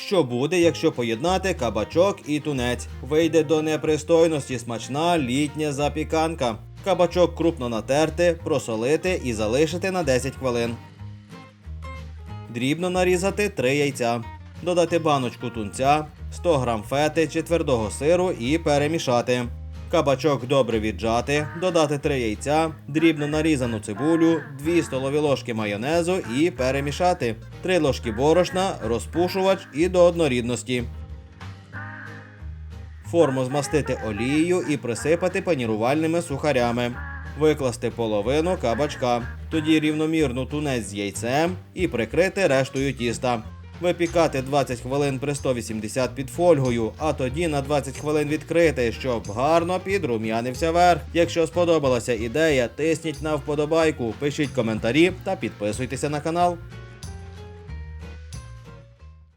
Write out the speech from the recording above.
Що буде, якщо поєднати кабачок і тунець? Вийде до непристойності смачна літня запіканка. Кабачок крупно натерти, просолити і залишити на 10 хвилин. Дрібно нарізати 3 яйця. Додати баночку тунця, 100 г фети чи твердого сиру і перемішати. Кабачок добре віджати, додати 3 яйця, дрібно нарізану цибулю, 2 столові ложки майонезу і перемішати. 3 ложки борошна, розпушувач і до однорідності. Форму змастити олією і присипати панірувальними сухарями. Викласти половину кабачка, тоді рівномірну тунець з яйцем і прикрити рештою тіста. Випікати 20 хвилин при 180 під фольгою, а тоді на 20 хвилин відкрити, щоб гарно підрум'янився верх. Якщо сподобалася ідея, тисніть на вподобайку, пишіть коментарі та підписуйтеся на канал.